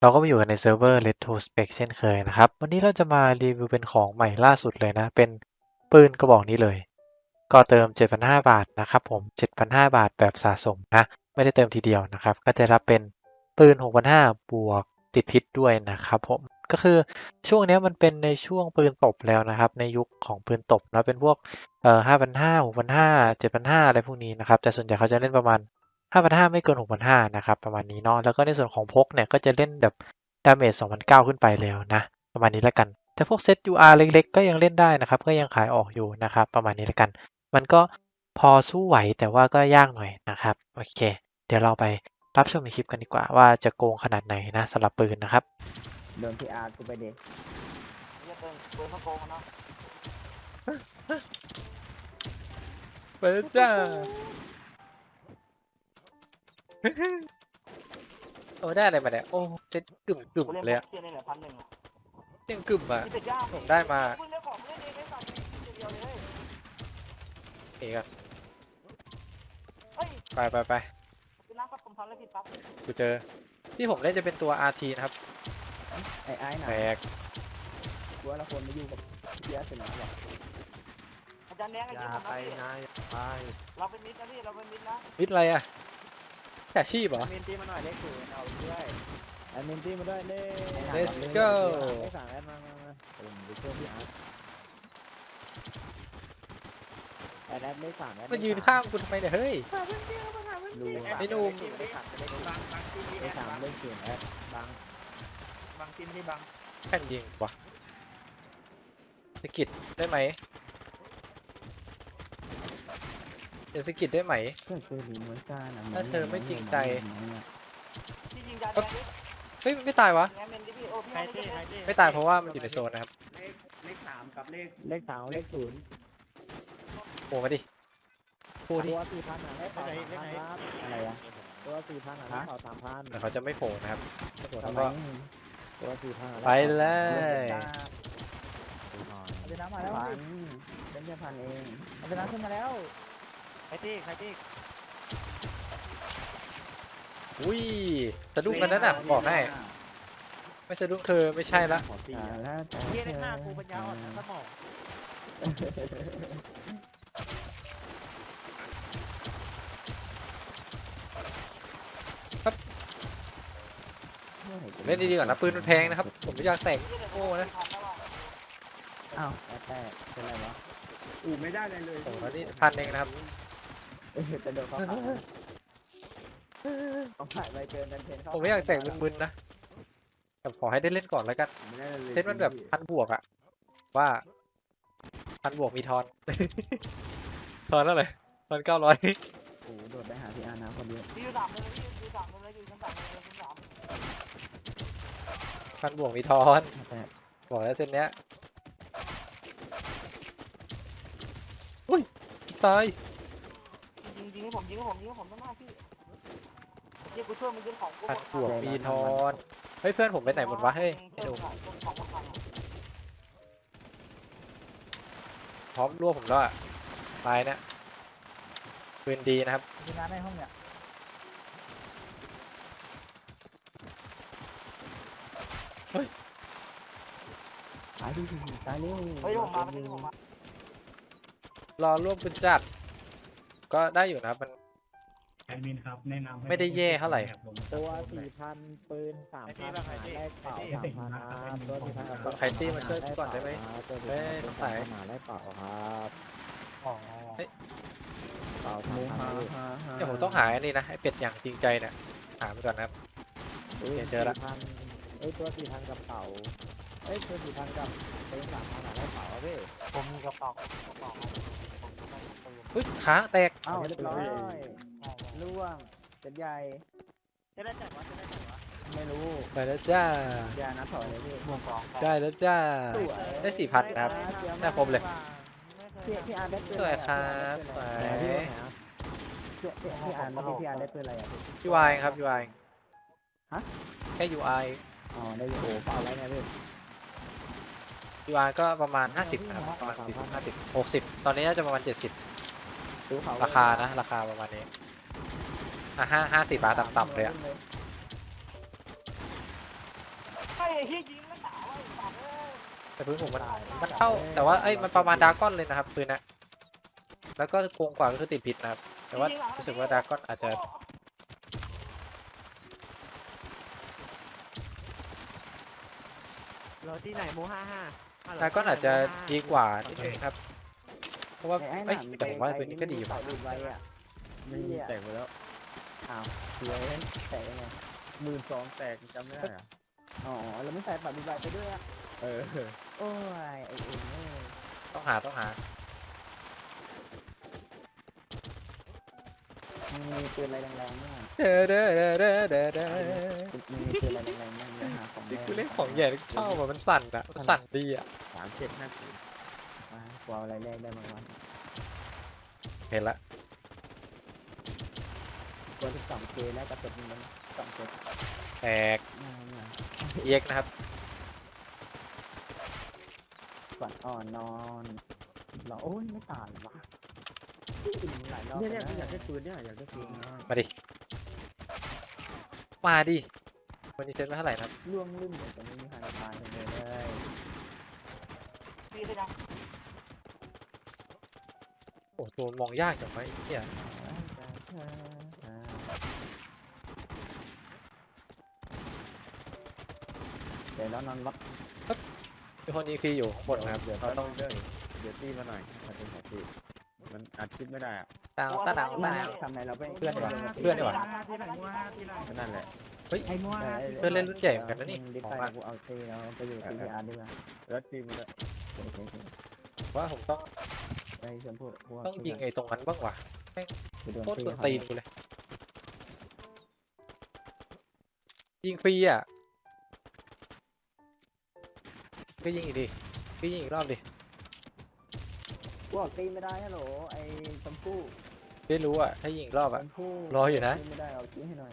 เราก็มาอยู่กันในเซิร์ฟเวอร์ Retrospect เช่นเคยนะครับ วันนี้เราจะมารีวิวเป็นของใหม่ล่าสุดเลยนะ เป็นปืนกระบอกนี้เลย ก็เติม 7,500 บาทนะครับผม 7,500 บาทแบบสะสมนะ ไม่ได้เติมทีเดียวนะครับ ก็จะรับเป็นปืน 6,500 บวกติดพิษด้วยนะครับผม ก็คือช่วงนี้มันเป็นในช่วงปืนตบแล้วนะครับ ในยุคของปืนตบนะ เป็นพวกเอ่อ5,500 6,500 7,500 อะไรพวกนี้นะครับ แต่ส่วนใหญ่เขาจะเล่นประมาณ 5,500 ไม่เกิน 6,500 นะครับ ประมาณนี้เนาะ แล้วก็ในส่วนของพกเนี่ยก็จะเล่นแบบดาเมจ2,900 ขึ้นไปแล้วนะ ประมาณนี้แล้วกัน แต่พวกเซต UR เล็กๆ ก็ยังเล่นได้นะครับ ก็ยังขายออกอยู่นะครับ ประมาณนี้แล้วกัน มันก็พอสู้ไหวแต่ว่าก็ยากหน่อยนะครับ โอเค เดี๋ยวเราไปรับชมในคลิปกันดีกว่า ว่าจะโกงขนาดไหนนะสำหรับปืนนะครับ โดนพีอาร์กูไปเด็กเรียกเปิดเปิดมาโกงกันเนาะไปจ้า โอ้ได้อะไรมาเนี่ยโอ้เซ็ตกึ่มกึ่มกูเล่นเลยอะเทียนนี่แหละพันหนึ่งอะเซ็ตกึ่มอะที่เป็ดย่างผมได้มามึงเล่นของมึงเล่นเองไอ้สัตว์เดียวเลยเอกอะเฮ้ยไปไปไปคือน้ำครับผมทำอะไรผิดปั๊บกูเจอ ที่ผมเล่นจะเป็นตัว RT นะครับไอ้ไอ้หน่ะแตกกูว่าเราควรมาอยู่กับพีอาร์เสร็จแล้วหรออาจารย์แดงไอ้อที่ย่าผมไปนะพี่นะอย่าไปเราเป็นมิตรนะพี่เราเป็นมิตรนะมิดอะไรอะ แค่ชีพเหรอ มินตี้มาหน่อยเลขศูนย์เอาด้วยไอ้มินตี้มาด้วยเลข Let's go เลขสามแอดมามามาผมไปช่วยพี่อาร์ตแอดแอดเลขสามแอดมายืนข้างกูทำไมเนี่ยเฮ้ยดูไอ้หนุ่มเลขสามเลขบางบางทีนี่เลขสามเลขศูนย์แอดบังบางทีไม่ได้บางแข่งยิงวะสกิดได้ไหม จะสกิดได้ไหม เพื่อนเคยหนีเหมือนกันอะถ้าเธอไม่จริงใจที่ยิงจานแดงดิเฮ้ยไม่ตายวะแงนเมนดิพี่โอ้พี่ให้ดิพี่ไม่ตายเพราะว่ามันอยู่ในโซนนะครับเลขสามกับเลขเลขสามเลขศูนย์โผล่มาดิพูดดิตัวสี่พันอะให้เป่าสามพันครับอะไรอะตัวสี่พันอะให้เป่าสามพันแต่เขาจะไม่โผล่นะครับถ้าโผล่ทำแล้วไมก็ ตัวสี่พันอะไปเลยเป็นน้ำมาแล้วพันเป็นแค่พันเองเป็นน้ำขึ้นมาแล้ว ใครที่ใครที่อุ้ยสะดุ้งกันนั่นน่ะบอกให้ไม่สะดุ้งเธอไม่ใช่ละขอตีอ่าอะแล้วแต่เฮียเล่นหน้ากูปัญญาอ่อนนะสมองเล่นดีๆก่อนนะปืนมันแพงนะครับ ผมไม่อยากแต่งโง่นะอ้าวแต่แต่เป็นไรวะอูไม่ได้เลยเลยโอ้โหนี่พันเองนะครับเออ จะโดนเขาขาเขาขายไปเกินดันเทนเขาผมไม่อยากแต่งมึนๆนะแต่ขอให้ได้เล่นก่อนแล้วกันเล่นมันแบบพันบวกอะว่าพันบวกมีทอนทอนเท่าไหร่ทอนเก้าร้อยโอ้โหโดดไปหาพี่อาร์นะคนเดียวพี่อยู่สามเลยพี่อยู่สามเลยอยู่ชั้นสามเลยชั้นสามพันบวกมีทอนบอกแล้วเส้นเนี้ยอุ้ยตาย งยิงให้ผมยิงให้ผมยิงให้ผมด้านหน้าพี่เฮียกูช่วยมึงยิงของกูพันบวกมีทอนเฮ้ยเพื่อนผมไปไหนหมดวะเฮ้ยไอ้หนุ่มของมันพังพร้อมรวบผมแล้วอะตายเนี่ยปืนดีนะครับมีน้ำในห้องเนี่ยตายดิตายเร็วเฮ้ยผมมาไม่ได้ผมมารอรวบปืนจัด ก็ได้อยู่นะครับมัน แอดมินครับแนะนำให้ไม่ได้แย่เท่าไหร่ครับผมตัวสี่พันปืนสามพันหาแลกเป่าสามพันครับตัวสี่พันกับใครตี้มาช่วยก่อนได้ไหมตัวสี่เอ้พันยเป็นสายสามพันหาแลกเป่าครับอ๋อเป่าสามพันเดี๋ยวผมต้องหาอันนี้นะไอเป็ดอย่างจริงใจเนี่ยหาไปก่อนนะครับปืนเจอละสี่พันเอ้ยตัวสี่พันกับเป่าเอ้ยตัวสี่พันกับปืนสามพันหาแลกเป่าอะพี่ผมมีกระเป๋ากระเป๋าผมจะได้ปืน อุ้ยขาแตกเอ้าเรียบร้อยล่วงเป็นใหญ่จะได้จัดวะจะได้จัดวะไม่รู้ไปแล้วจ้า อยานับถอยเลยพี่รวมสองได้แล้วจ้า สวยได้สี่พันนะครับ ได้ครบเลย พี่พี่อาร์ได้ปืนสอะวยไอะครับสวยไหนพี่พี่พี่พี่อาร์เมื่อกี้พี่อาร์ได้ปืนอะไรอะพี่ ยูไอครับยูไอฮะ แค่ยูไออ๋อได้อยู่โอ้เปล่าอะไรเนี่ยพี่ยูไอก็ประมาณ 50นะครับประมาณ40 50 60 ตอนนี้น่าจะประมาณ 70 ดูเขาราคานะ ราคาประมาณนี้อะห้าห้าสิบบาทต่ำๆเลยอะยไอ้เหี้ยยิงแล้วหนาวไอ้สัตว์เอ้ยแต่ปืนผมมันมันเข้า แต่ว่าเอ้ยมันประมาณดราก้อนเลยนะครับปืนนะแล้วก็โกงกว่าก็คือติดผิดนะครับ แต่ว่ารู้สึกว่าดราก้อนอาจจะเราที่ไหนโมห้าห้าดราก้อนอาจจะดีกว่านิดนึงครับ เพราะว่าเอ้ยแต่ผมว่าปืนนี้ก็ดีอยู่เป่าดูดไว้อะไม่แตกไปแล้วอ้าวเสียเองแตกยังไงหมื่นสองแตกจำไม่ได้อะอ๋อเราไม่ใส่เป่าดูดไว้ไปด้วยอะเออโอ้ยไอ้เองเอ้ยต้องหาต้องหามึงมีปืนอะไรแรงๆบ้างอะเด้อเด้อเด้อเด้อเด้อเด้อมึงมีปืนอะไรแรงๆบ้างเนี่ยหาของนี่แรงกูเล่นของใหญ่ชอบอะมันสั่นอะมันสั่นดีอะสามเจ็ดห้าสิบ อ่ากว่าอะไรแรกได้บ้างวะเห็นละตัวที่สองเคแล้วกระสุนมันสองเจ็ดแตกอ่าเนี่ยเอ็กนะครับ ฝันอ่อนนอนรอโอ้ยไม่ตายว่ะหลายรอบเนี่ยเนี่ยแล้วอยากได้ปืนเนี่ยอยากได้ปืนนะมาดิ มาดิวันนี้เซ็ตมาเท่าไหร่นะครับล่วงลุ่มเลยแต่ไม่มีใครตายกันเลยพี่ได้ยัง โอ้ตัวมองยากจังไหมเนี่ยเดี๋ยวเรานอนวัดมีคนยิงฟรีอยู่ข้างบนนะครับเดี๋ยวเราต้องเดี๋ยวเดี๋ยวตีมาหน่อยมันเป็นของตีมันอัดคลิปไม่ได้อะตาวตาดาวตาดาวทำไมเราไปเพื่อนดีกว่าเพื่อนดีกว่าที่ไหนว่าที่ไหนก็นั่นแหละไอ้มัวเพื่อนเล่นรุ่นใหญ่เหมือนกันนะนี่ดิของไปอะกูเอาตีแล้วไปอยู่ตีอาร์ดีกว่าแล้วตีมันละโอเคโอเคว่าผมต้อง ไปชมพูพวกต้องยิงไอ้ตรงนั้นบ้างวะโคตรตีกวนเขาตีนกูเลย ยิงฟรีอะก็ยิงอีกดิก็ยิงอีกรอบดิพวกตีไม่ได้ฮัลโหลไอ้ชมพู่ได้รู้อะ ถ้ายิงอีกรอบชอะ มพู่รออยู่นะ ตีไม่ได้เอาตีให้หน่อย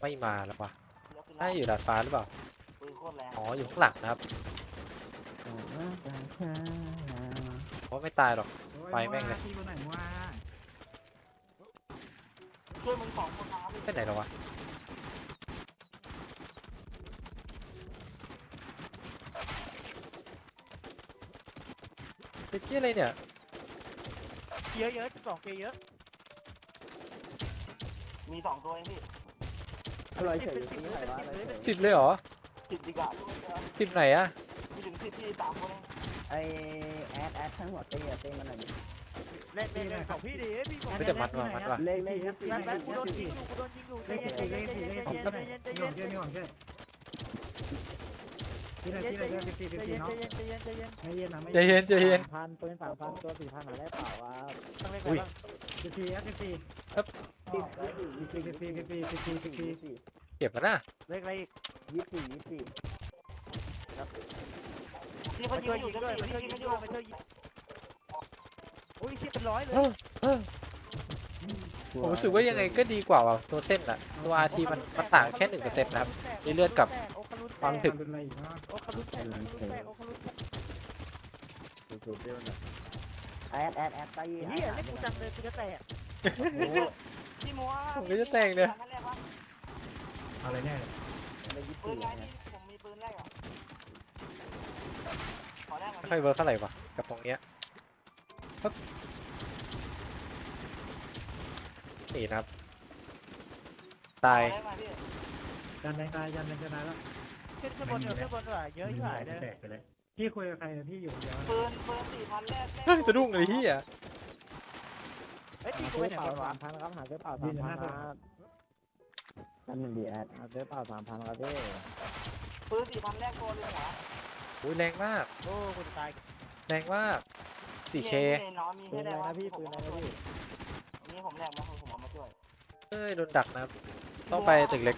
ไม่มาแล้ววะเดี๋ยวขึ้นน่าอยู่ดาดฟ้าหรือเปล่า โคตรแรงอ๋ออยู่ข้างหลังนะครับเพราะไม่ตายหรอก ไปแม่งเลย ที่คนไหนมัวช่วยมึงสองคนนะครับพี่ไปไหนแล้ววะไปที่อะไรเนี่ยเยอะเยอะสองเกเยอะ มีสองตัวเองพี่อร่อยเฉยตีใครวะอร่อยเฉยสิบเลยเหรอ สิบดีกว่าลูกเดียวสิบไหนอะมีถึงสิบที่สามคนเองไอแอดแอดทั้งหมดตีอะตีมันหน่อยดิเล่นเล่นเล่นของพี่ดิพี่ผมไม่แต่มัดว่ะมัดว่ะเล่นเล่นตีแป๊บแป๊บตีกูโดนตียิงอยู่กูโดนยิงอยู่เลขสี่เลขสี่เลขสี่เลขสี่นี่หวังเชื่อนี่หวังเชื่อที่ไหนที่ไหนเลขสี่เลขสี่เนาะใจเย็นใจเย็นใจเย็นไม่เย็นนะไม่ใจเย็นใจเย็นพันปืนสามพันตัวสี่พันหาได้เปล่าวะต้องเล่นอุ้ยกันสิบสี่สิบสี่สิบสิบสี่สิบสี่สิบสี่สิบสี่สิบสี่สี่ เก็บมันนะเล่นอะไรอีกยี่สิบสี่ยี่สิบสี่พี่เขายิงอยู่ด้วยพี่ยิงไม่อยู่ไม่ช่วยยิงอุ้ยชิบเป็นร้อยเลยผมรู้สึกว่ายังไงก็ดีกว่าว่ะตัวเส้นอะตัวอาทีมันมันต่างแค่หนึ่งเปอร์เซ็นต์นะครับนี่เลือดกับ ความถึกเป็นอะไรอีกเนาะโอ้คารุแตกโอ้คารุแตกโอ้คารุแตกสุดๆเดียวนะแอดแอดแอดตีเฮียเล่นกูจังเลยกูจะแตก พี่มัวผมก็จะแต่งเลย อะไรแน่เลยยี่สิบปืนสี่ไงนี่ผมมีปืนแรกอะขอแรกไม่ค่อยเวิร์กเท่าไหร่วะกับตรงเนี้ยปึ๊บนี่นะครับ ตายยันแรงตายยันแรงจะตายแล้วขึ้นขึ้นบนเถอะขึ้นบนด้วยเยอะอยู่หลายเลยแตกไปเลยพี่คุยกับใครพี่อยู่คนเดียวปืนปืนสี่พันแรกเฮ้ยสะดุ้งเลยที่อะเฮ้ยตีหากูซื้ไปอไหนเปล่ากันวะ สามพันครับหาซื้อเปล่าสามพันครับ นั่นหนึ่งดีแอดหาซื้อเปล่าสามพันครับพี่ปืนสี่พันแรกโกนเลยเหรออุ้ยแรงมาก โอ้กูจะตายแรงมาก 4K น้องมีปืให้นได้อะไรวะนะพี่ปืนอะไรนะพี่นี่ผมแรกมาผมเอามาช่วยเอ้ยโดนดักนะครับต้องไปตึกเล็ก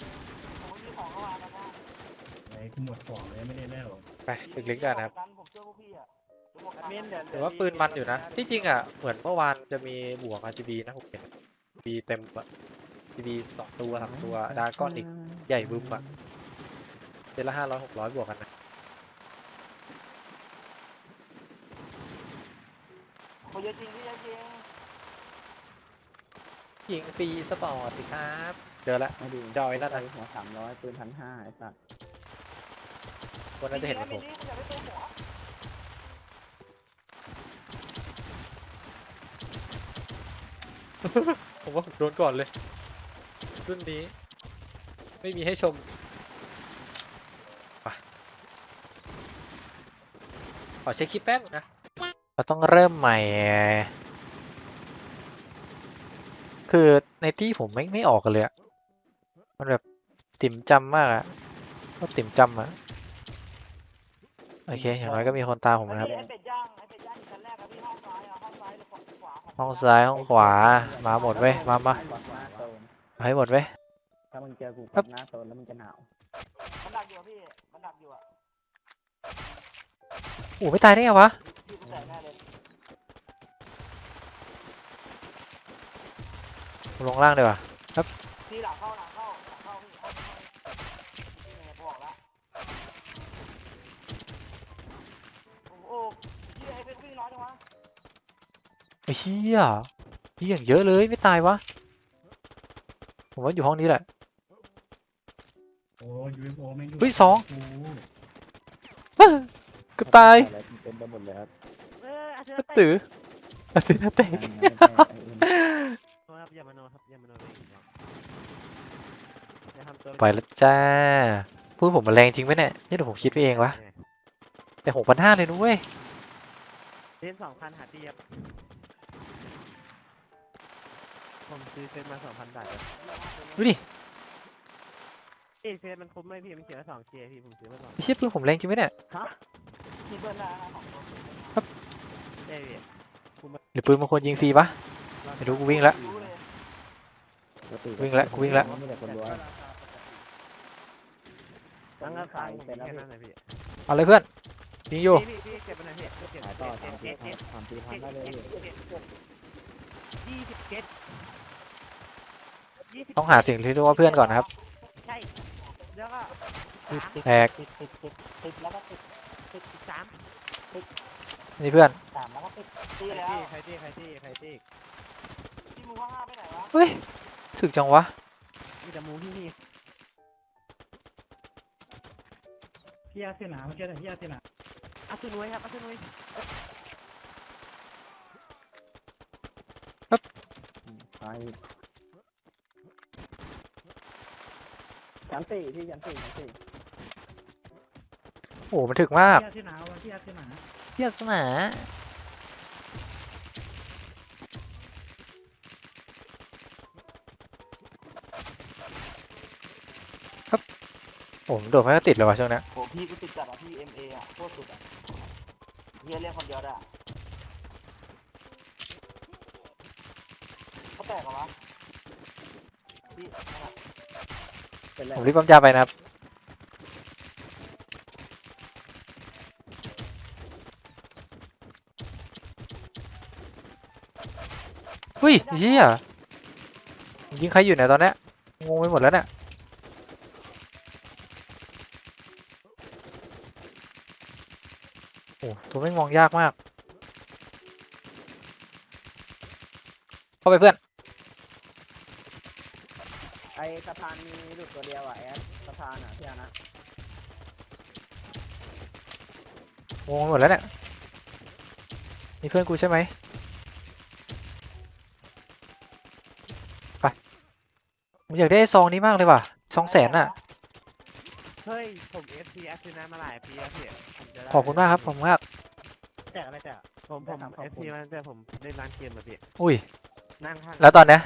ผมมีของเข้ามาแล้วนะไอ้หมดของเลยไม่ได้แล้วไปตึกเล็กกันนะครับผมช่วยพวกพี่อะแต่ว่าปืนมันอยู่นะที่จริงอะเหมือนเมื่อวานจะมีบวก RGB นะผมเห็น B เต็มอะ GB สองตัวสามตัวดาก้อนอีกใหญ่บึ้มอะเจนละห้าร้อยหกร้อยบวกกันนะโอ้ยจริงพี่จริงยิงฟรีสปอร์ตสิครับ เจอละไม่ดีจอยนั่นไปน่ะหัวสามร้อยปืนพันห้าไอ้สัตว์คนนั้นจะเห็นไอ้ผมนี่กูอยากไปตัวหัวผมว่าผมโดนก่อนเลย รุ่นนี้ ไม่มีให้ชมไปขอเช็คคลิปแป๊บนะ เราต้องเริ่มใหม่ คือในที่ผมไม่ไม่ออกกันเลยอะมันแบบติ่มจำมากอะก็ติ่มจำอะโอเค อย่างน้อยก็มีคนตามผมนะครับไอ้เป็ดย่างไอ้เป็ดย่างอยู่ชั้นแรกครับพี่ห้องซ้ายอะห้องซ้ายหรือฝั่งขวาห้องซ้ายห้องขวา มาหมดเว้ย มามาหน้าโซน เอาให้หมดเว้ยถ้ามึงเจอกูกับหน้าโซนแล้วมึงจะหนาวมันดักอยู่อะพี่ มันดักอยู่อะโอ้ไม่ตายได้ไงวะ พี่กูแตกแน่เลยผมลงล่างดีกว่าพี่หลังเข้าหลังเข้าหลังเข้าพี่เข้าเข้านี่ไงกูบอกแล้วโอ้โหพี่ไอ้เป็ดวิ่งน้อยจังวะไอ้เชี่ยนี่อย่างเยอะเลยไม่ตายวะ ผมว่าอยู่ห้องนี้แหละ โอ้ยูเอฟโอไม่อยู่เฮ้ยสองโอ้เกือบตายอะไรเต็มไปหมดเลยครับเอออาเซกระตืออาซินาเตะนั่นไงไม่ใช่ไอ้อื่นครับอย่ามาโนครับอย่ามาโนเลยอย่าทำตัวไปแล้วจ้า พูดผมมาแรงจริงไหมเนี่ยนี่เดี๋ยวผมคิดไปเองวะแต่หกพันห้าเลยนุ้ยเล่นสองพันหาตีครับ ผมซื้อเซตมาสองพันบาทครับดูดิเอยเซตมันคุ้มไหมพี่มันเขียนว่าสองเคพี่ผมซื้อมาสองไอ้เชี่ยปืนผมแรงจริงไหมเนี่ยฮะมีเบิร์นได้นะสองตัวเอ้ยหรือปืนมันควรยิงฟรีปะไม่รู้กูวิ่งละรู้เลยปกติวิ่งละกูวิ่งละมีแต่คนรวยตั้งขาขายยเป็เป็นนแล้วแค่พี่นั้นเลยพี่เอาเลยเพื่อนยิงอยู่พี่พี่เก็บไปหน่อยพี่เก็บขายต่อเก็ทำบปีเก็บเก็บทำปีทำได้เลยพี่ยี่สิบเก็ต ยี่สิบต้องหาสิ่งที่เรียกว่าเพื่อนก่อนนะครับ ใช่ แล้วก็สามแตกติดติดติดติดแล้วก็ติดติดสามนี่เพื่อน สามแล้วก็ติดตีแล้ว ใครตีใครตีใครตีที่มูว่าห้าไปไหนวะเฮ้ย ถึกจังวะ มีแต่มูที่นี่พี่อาเซนาไม่ใช่แต่พี่อาเซนาอาซุนุยครับอาซุนุยไป ชั้นสี่ที่ชั้นสี่ชั้นสี่โอ้โหมันถึกมากพี่อาเซนาวะพี่อาเซนาเทียสนาครับ ผมโดดไม่ค่อยติดเลยวะช่วงเนี้ยโหพี่กูติดจัดอะพี่เอ็มเออะโคตรสุดอะเฮียเรียกคนเดียวได้อะเขาแตกเหรอวะ เป็นไรผมรีบปั๊มยาไปนะครับ เฮ้ยเฮียยิงใครอยู่เนี่ยตอนเนี้ยงงไปหมดแล้วเนี่ย โอ้ตัวไม่งมองยากมาก เข้าไปเพื่อน ไอ้สะพานมีหลุดตัวเดียวอะแอดสะพานอะพี่อานะงงไปหมดแล้วเนี่ยมีเพื่อนกูใช่ไหมไปผมอยากได้ซองนี้มากเลยว่ะซองแสนอะ เฮ้ย ผมเอฟซีอาร์เซนอลมาหลายปีแล้วพี่ผมจะได้ขอบคุณมากครับขอบคุณมาก แจกอะไรแจก ผมผมเอฟซีมาตั้งแต่ผมเล่นร้านเกมมาพี่อุ้ย นั่งข้างแล้วตอนเนี้ย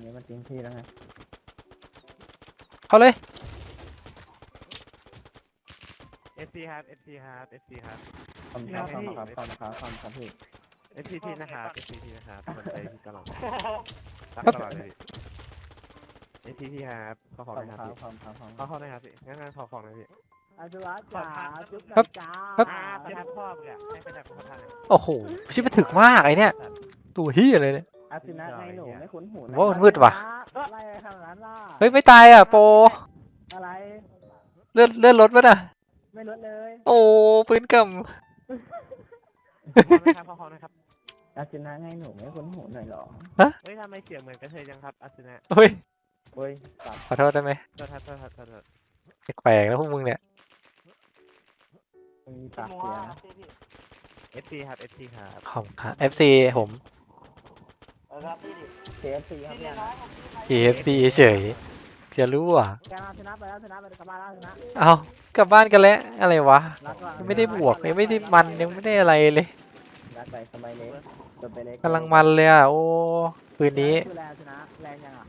อนนี้มันทิ้งที่แล้วไงเข้าเลยเอฟซีครับเอฟซีครับเอฟซีครับคำครับคำครับคำครับคำครับพี่เอฟซีทีนะครับเอฟซีทีนะครับสนใจพี่ตลอดรักตลอดเลยเอฟซีทีครับขอของหน่อยคำคครัรับบพี่คำครับคำขอของหน่อยครับพี่งั้นงั้นขอของหน่อยพี่อาจุรัสจ๋าจุ๊บครับจ้าครับ อ่าไปทักพ่อมึงอะให้ไปทักพ่อท่านอะโอ้โหชิบมันถึกมากไอเนี้ยตัวเฮียเลยเนี่ย อาซินะในหนูไม่คุ้นหูผมว่ามันมืดว่ะ อะไรขนาดนั้นล่ะเฮ้ยไม่ตายอะโปรอะไร เลื่อนเลื่อนรถมั้ยน่ะ ไม่ลดเลยโอ้ปืนกขอคอนะครับ อาชนะไงหนูไม่คุ้นหูหน่อยหรอเฮ้ยทำไมเสียงเหมือนกระเทยจังครับอาซึนะเฮ้ยเฮ้ยตัดขอโทษได้ไหมโทษครับโทษครับโทษครับแปลกๆแล้วพวกมึงเนี่ยมีปากเสียง เอฟซีครับเอฟซีครับขอบคุณค รับ FC ผมเซฟซีครับเนี่ย KFC เฉยจะรู้อะแกมาชนะไปแล้วชนะไปกลับบ้านแล้วชนะเอากลับบ้านกันแล้วอะไรวะรักว่ายังไม่ได้บวกยังไม่ได้มันยังไม่ได้อะไรเลยรักไปสบายเล็กจบไปเล็กกำลังมันเลยอะโอ้ปืนนี้คือแรงชนะแรงยังอะ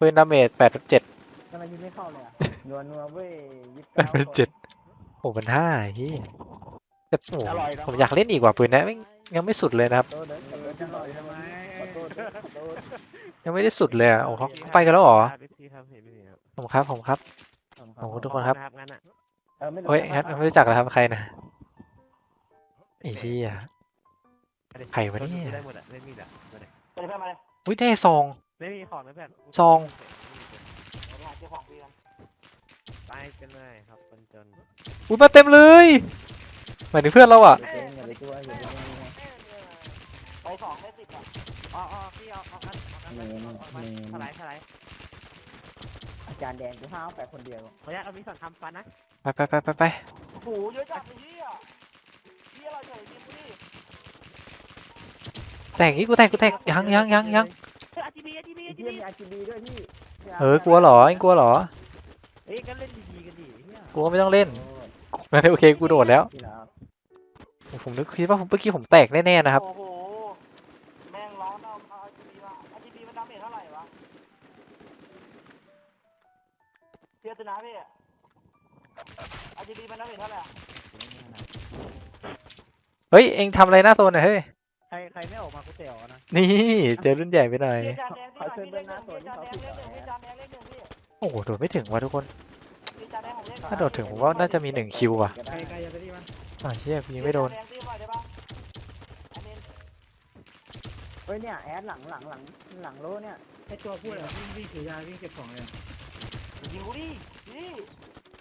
ปืนดาเมจ8.7ทำไมยิงไม่เข้าเลยอะนัวนัวเว้ยยิบ8.7โอ้มันห้าเฮียแต่โอ้ผมอยากเล่นอีกว่าปืนนะแม่งยังไม่สุดเลยนะครับ โตเดินเดินจะลอยทำไม ขอโทษขอโทษยังไม่ได้สุดเลยอะโอ้เขาเขาไปกันแล้วเหรอเอฟซีครับเห็นไหมครับผมครับผมครับขอบคุณทุกคนครับงั้นอะเออไม่รู้เฮ้ยงั้นไม่รู้จักแล้วครับใครนะไอ้เหี้ยใครวะเนี่ยได้หมดอะไม่มีอะไม่ได้อุ้ยได้ซองไม่มีของนะเพื่อนซองไปกันเลยครับคนจนอุ้ยมาเต็มเลยหมายถึงเพื่อนเราอะเจ๊งอย่าไปกลัวอย่าไปกอออ๋อพี่เอาเอากันเอากันเมนเอาเมกันสไลด์สไลด์อาจารย์แดงกูห้าวไปคนเดียวขออนุญาตเอามีดสอนทำฟันนะไปไปไปไปไปโอ้โหเยอะจังไอ้เหี้ยเหี้ยอะไรเนี่ยไอ้ดิมนี่แตกอีกกูแตกกูแตกยังยังยังยังเฮ้ยอาจีบีอาจีบีไอ้อาจีเหี้ยบีมีอาร์จีบีด้วยพี่เออกลัวเหรอเอ็งกลัวเหรอเฮ้ยก็เล่นดีๆกันดิเฮียกูก็ไม่ต้องเล่นงั้โอเคกูโดดแล้วพี่แล้วผมนึกคิดว่าผมเมื่อกี้ผมแตกแน่ๆนะครับ โอ้โห นะพี่อาร์จีบีมันดาเมจเท่าไหร่อะเฮ้ย เอ็งทำอะไรหน้าโซนหน่อยเฮ้ย ใครใครไม่ออกมากูเตะออกนะ นี่ เจอรุ่นใหญ่ไปหน่อยเทียบจานแดงที่ไหนพี่เลขหนึ่งเทียบจานแดงเลขหนึ่งเทียบจานแดงเลขหนึ่งพี่โอ้โห โดดไม่ถึงว่ะทุกคนเทียบจานแดงผมเลขหนึ่งถ้าโดดถึงผมว่าน่าจะมีหนึ่งคิวว่ะใครใครจะไปที่มันอ่าเชี่ยกูยิงไม่โดนเทียบจานแดงตีหน่อยได้ปะอันนี้เฮ้ยเนี่ยแอดหลังหลังหลังหลังโลเนี่ยไอตัวพูดอะวิ่งวิ่งถือยาวิ่งเก็บของเลย ยิงกูดินี่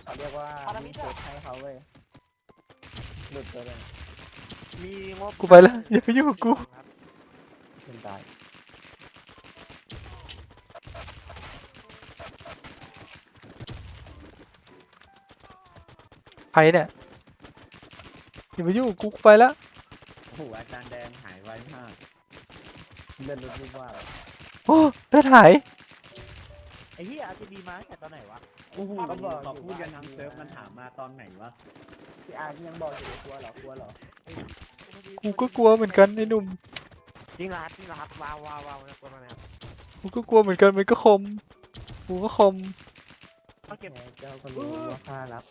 เขาเรียกว่าพารามิมีดเซอะฟให้เขาเว้ยหลุดไปเลยมีงบกูไปแล้วอย่าไปยุ่งกับกู ครับเป็นตายใครเนี่ยอย่าไปยุ่งกับกูกูไปแล้วโอ้โหอาจารย์แดงหายไวมากเลื่อนรถรูปว่าโอ้เลือดหาย ไอ้เหี้ยอาจีบีมาตั้งแต่ตอนไหนวะโอ้โหเขาบอกเขาเขาพูพูดดกักันนทั้ทั้งงเซิเซิร์ร์ฟฟมัมันนถาถามมมาตอนไหนวะพี่อาร์ยังบอกอยู่เลยกลัวเหรอกลัวเหรอกูก็กลัวเหมือนกันไอ้หนุ่มจริงเหรอครับจริงเหรอครับว้าวว้าวว้าวนะกลัวมากเลยครับกูก็กลัวเหมือนกันมันก็คมกูก็คมเอาเก็บ แหมเจ้าก็รู้ว่าค่ารับ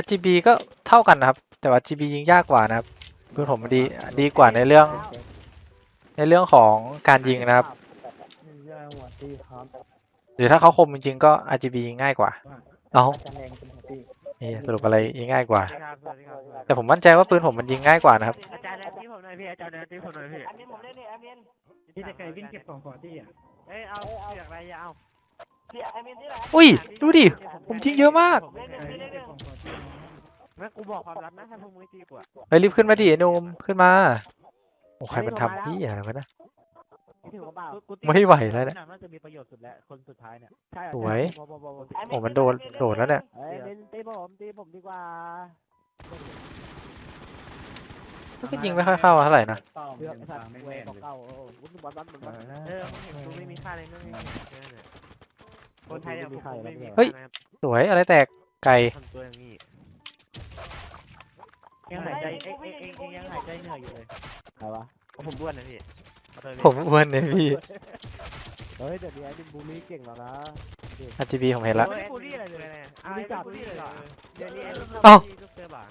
RGB ก็เท่ากันนะครับ แต่ว่า RGB ยิงยากกว่านะครับปืนผมดีดีกว่าในเรื่องในเรื่องของการยิงนะครับยาหัว ตีครับหรือถ้าเขาคมจริงๆก็ RGB ยิงง่ายกว่า เอาอาจารย์แดงเป็นหัวตีนี่สรุปอะไรยิงง่ายกว่าสวัสดีครับสวัสดีครับแต่ผมมั่นใจว่าปืนผมมันยิงง่ายกว่านะครับ อาจารย์แนะนำที่ผมหน่อยพี่อาจารย์แนะนำที่ผมหน่อยพี่อันนี้ผมเล่นนี่แอมเมนที่ตะไคร้วิ่งเก็บของก่อนที่อะเอ้ยเอาเสือกอะไรอย่าเอาที่แอมเมนที่ไหนอุ้ย ดูดิ ผมยิงเยอะมากเล่นหนึ่งใครพี่เล่วิ่นงหเก็นึ่บงของก่อนที่งั้นกูบอกความลับนะถ้าพวกมึงตีกูอะไปรีบขึ้นมาดิไอ้หนุ่มขึ้นมา โอ้ใครมันทำนี่อะไรวะนะ ถือว่าเปล่ากูตีไม่ไหวแล้วเนี่ยน่าจะมีประโยชน์สุดแล้วคนสุดท้ายเนี่ยสวยบอบอบอบโอ้มันโดนโดดแล้วเนี่ยเอ้ยเล่นตีผมตีผมดีกว่ามันก็ยิงไม่ค่อยเข้าเท่าไหร่นะเป้าเลือกมันสัตฟังว์ไม่เวแม่นบอกเลยเก่าโอ้โหวุ้นบอลบอลบอลเออมึงเห็นกูไม่มีค่าเลยไม่มีค่าเลยคนไทยอย่างผมไม่มีเฮ้ยสวยอะไรแตกไก่ทำตัวอย่างนี้ยังหายใจเอ็งเอ็งเอ็งเอ็งยังหายใจเหนื่อยอยู่เลยใครวะผมบ้วนนะพี่ ผมอ้วนเนี่ยพี่ เฮ้ยเดี๋ยวนี้ไอ้ดินบูลลี่เก่งแล้วนะ RGB ผมเห็นแล้วไม่ได้บูลลี่อะไรเลยนะไม่ได้บูลลี่เลยเดี๋ยวนี้ไอ้ลูกเอ้าลูกเสือบ่า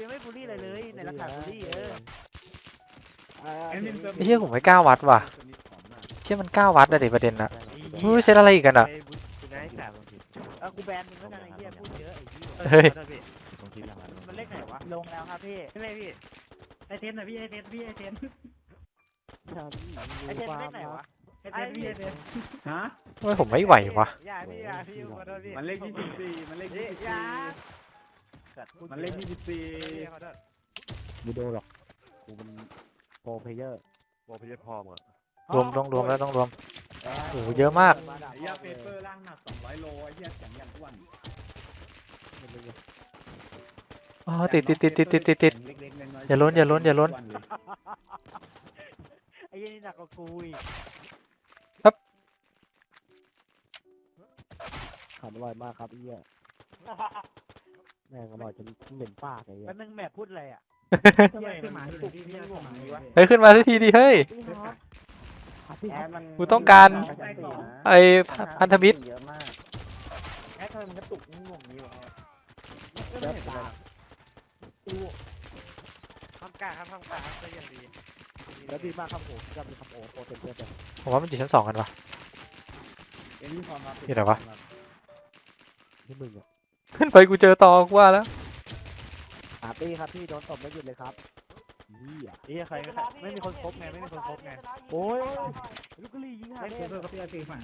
ยังไม่บูลลี่อะไรเลยในลักษณะบูลลี่เออแอดมินซิร์ฟไอ้เหี้ยผมไม่กล้าวัดว่ะคนนี้ผอมมากเชี่ยมันกล้าวัดอะดิประเด็นนะไม่รู้เซตอะไรอีกกันอะไปบูลกูได้สามเออกูแบนมึงแล้วกันไอ้เหี้ยพูดเยอะไอ้เหี้ยเฮ้ย มันเลขไหนวะลงแล้วครับพี่ใช่ไหมพี่ไอเทนนะพี่ไอเทนพี่ไอเทน ไอ้เทนเลขไหนวะไอเทนพี่ไอเทนฮะทำไมผมไม่ไหววะอย่าพี่อย่าพี่ขอโทษพี่มันเลขที่สิบสี่มันเลขที่สิบอย่าสี่มันเลขที่สิบสี่ขอโทษไม่โดนหรอกกูเป็นโปรเพลเยอร์โมพิเศษพ่อมึงอะรวมต้องรวมแล้วต้องรวมโอ้โหเยอะมากไอ้เหี้ยเปเปอร์ร่างหนักสองร้อยโลไอ้เหี้ยแข็งอย่างอ้วนอ๋อติดติดติดติดติดติดติดเล็กๆน้อยๆอย่าล้นอย่าล้นอย่าล้นอ้วเย ไอ้ยี่นี่หนักกว่ากูอีกครับขำอร่อยมากครับไอ้เหี้ยแม่งอร่อยจนเหม็นปากเลยแล้วนึงแม่พูดอะไรอะทำไมขึ้นมาอยู่ที่พี่ขึ้นมาอยู่วะเฮ้ยขึ้นมาสักทีดิเฮ้ยแอดมันกูต้องการใส่กล่องไอ้พันธมิตรเยอะมากแอดทำไมมันกระตุกง่วงนี้วะเยอะปากทำกลางครับทำกลางครับได้อย่างดี แล้วดีมากครับผมจะมีคำโอ้โปรเต็มเต็มเลยผมว่ามันอยู่ชั้นสองกันวะเอ็นนี่ความลับอยู่ไหนวะที่มึงอะขึ้นไปกูเจอตอกูว่าแล้วหาตี้ครับพี่โดนตบไม่หยุดเลยครับเหี้ยเอ้ยใครไม่ไม่มีคนคบไงไม่มีคนคบไงโอ้ยลูกกะลียิงหาไอ้เด้เพื่อนก็พี่อาตีฝา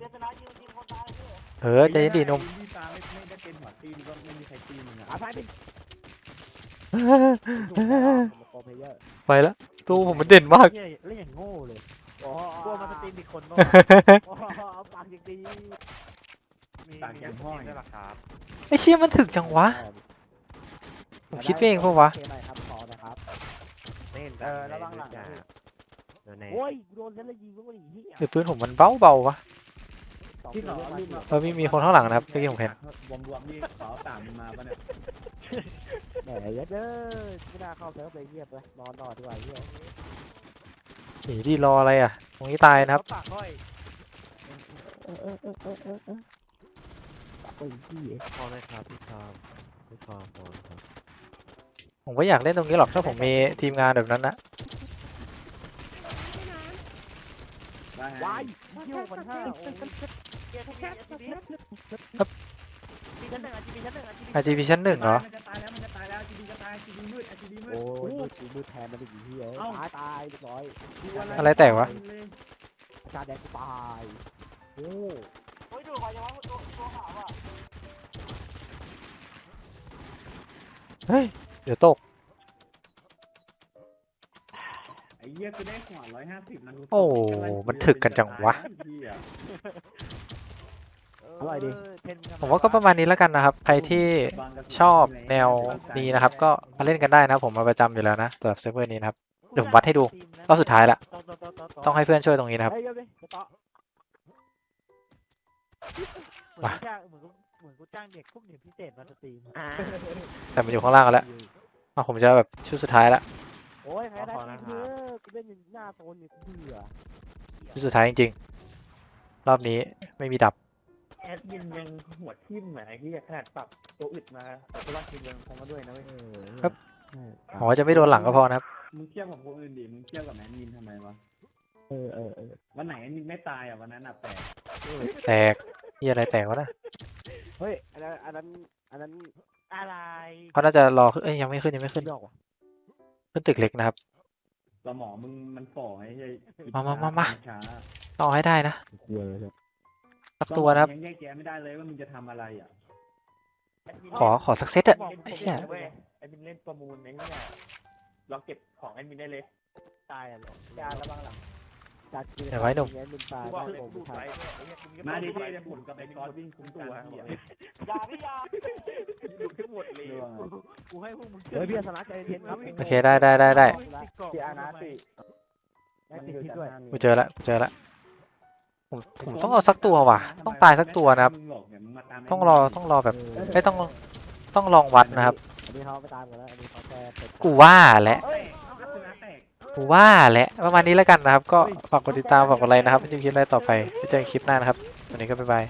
เจตนายิงยิงคนตายพี่เออใจเย็นดิหนมที่ตาไม่ไม่ได้เป็นหัวตีนก็ไม่มีใครตีมึงอะอาซ้ายดิโปรเพลเยอร์ไปแล้ว ตู้ผมมันเด่นมาก เหี้ยเล่นอย่างโง่เลยโอ้กลัวมันสตรีมอีกคนบ้างโอ้เอาปากอย่างดีมีมีอย่างห้อยด้วยเหรอครับไอ้เชี่ยมันถึกจังวะ ผมคิดไปเองปะวะโอเคหน่อยครับขอนะครับ ไม่เห็นเออระวังหลังจ้าเดี๋ยวไหนโอ้ยโดนฉันเลยยิงก็ไม่ดีเหี้ยหรือปืนผมมันเบาเบาๆวะสอง ที่ตัวเขาเรียกลืมมามาเออมีมีคนข้างหลังนะครับเมื่อกี้ผมเห็นรวมรวมๆนี่ขอตามมึงมาปะเนี่ยแหมเยอะเด้อไม่น่าเข้าเซิร์ฟเลยเงียบเลยนอนนอนดีกว่าเหี้ยหนีดิรออะไรอะ ตรงนี้ตายนะครับ ปากห้อยเออเออเออเออเออเออตัดไปที่พอไหมครับพี่ชามพี่ชามพอครับผมก็อยากเล่นตรงนี้หรอกถ้าผมมีทีมงานแบบนั้นนะว่าไงวายเยี่ยวมันห้าโอ้ย เจตนายิงยิงมีชั้นหนึ่งอะมีชั้นหนึ่งอะอาจีพีชั้นหนึ่งเหรอ มันจะตายแล้วมันจะตายแล้วจีดีจะตายจีดีมืดจีดีมืด โอ้ยมืดกูมืดแทนมันอีกเหี้ยตายตายเรียบร้อยอะไรแตกวะประชาแดงกูตายโอ้โอ้ยดูใครจะว่าตัวตัวขาวอะเฮ้ย เดี๋ยวตก ไอ้เหี้ยคือได้หัวร้อยห้าสิบมันโอ้มันถึกกันจังวะ อร่อยดิผมว่าก็ประมาณนี้แล้วกันนะครับ ใครที่ชอบแนวนี้นะครับ ก็มาเล่นกันได้นะผมมาประจำอยู่แล้วนะสำหรับเซิร์ฟเวอร์นี้นะครับ เดี๋ยวผมวัดให้ดู รอบสุดท้ายละ ต้องให้เพื่อนช่วยตรงนี้นะครับเฮ้ยเดี๋ยวดิจะต่อเหมือนกูจ้างเหมือนกูเหมือนกูจ้างเด็กพวกเด็กพิเศษมาสตรีมแต่มันอยู่ข้างล่างกันแล้วอะผมจะแบบชุดสุดท้ายละ โอ้ยใครได้ทีเพื่อกูเป็นหน้าโซนอยู่เบื่อชุดสุดท้ายจริงๆ รอบนี้ไม่มีดับ แอดมินยังหัวทิ่มเหมือนไอ้ที่ขนาดปรับตัวอึดมาแต่ตัวทีมยังคงมาด้วยนะเว้ยครับผมว่าจะไม่โดนหลังก็พอนะครับ มึงเทียบกับคนอื่นดิ มึงเทียบกับแอดมินทำไมวะ เออเออเออวันไหนแอดมินไม่ตายอะวันนั้นอะแปลกแตกนี่อะไรแตกวะนะเฮ้ย อันนั้น อันนั้น อันนั้นอะไรเขาน่าจะรอขึ้นเอ้ยยังไม่ขึ้นยังไม่ขึ้นดอกว่ะขึ้นตึกเล็กนะครับสมองมึงมันฝ่อไอ้เหี้ยมามามามาช้าต้องเอาให้ได้นะกลัวเลย สักตัวนะครับ ยังแยกแยะไม่ได้เลยว่ามึงจะทำอะไรอะขอขอสักเซตอะบอกไอ้ไอ้เหี้ยเว้ยแอดมินเล่นประมูลไอ้เนี่ยลองเก็บของแอดมินได้เลย ตายอะหรอยาระวังหลังจัดกินเดี๋ยวไว้หนุ่มเงี้ยเป็นตายกูบอกได้เลยผมดูดใช่ไว้ด้วยไอ้เนี่ยมึงมาดิดูที่ไว้จะผลกับไอ้กอดวิ่งคุ้มตัวเหี้ยยาพี่ยาดูดทั้งหมดเลยกูให้พวกมึงเฮ้ยพี่ชนะใจเย็นครับโอเคได้ได้ได้ได้พี่อานาสิได้ติดที่ด้วยกูเจอละกูเจอละ ผมผมต้องเอาสักตัวว่ะ ต้องตายสักตัวนะครับมึงหลอกเนี่ยมึงมาตามต้องรอต้องรอแบบไม่ต้องต้องลองวัดนะครับ อันนี้เขาไปตามกันแล้ว อันนี้เขาแค่เปิดกูว่าแหละเอ้ยเอาอัศนาแตกกูว่าแหละประมาณนี้แล้วกันนะครับ ก็ฝากกดติดตามฝากกดไลค์นะครับไม่จะคลิปอะไรต่อไปไปเจอกันคลิปหน้านะครับวันนี้ก็บ๊ายบาย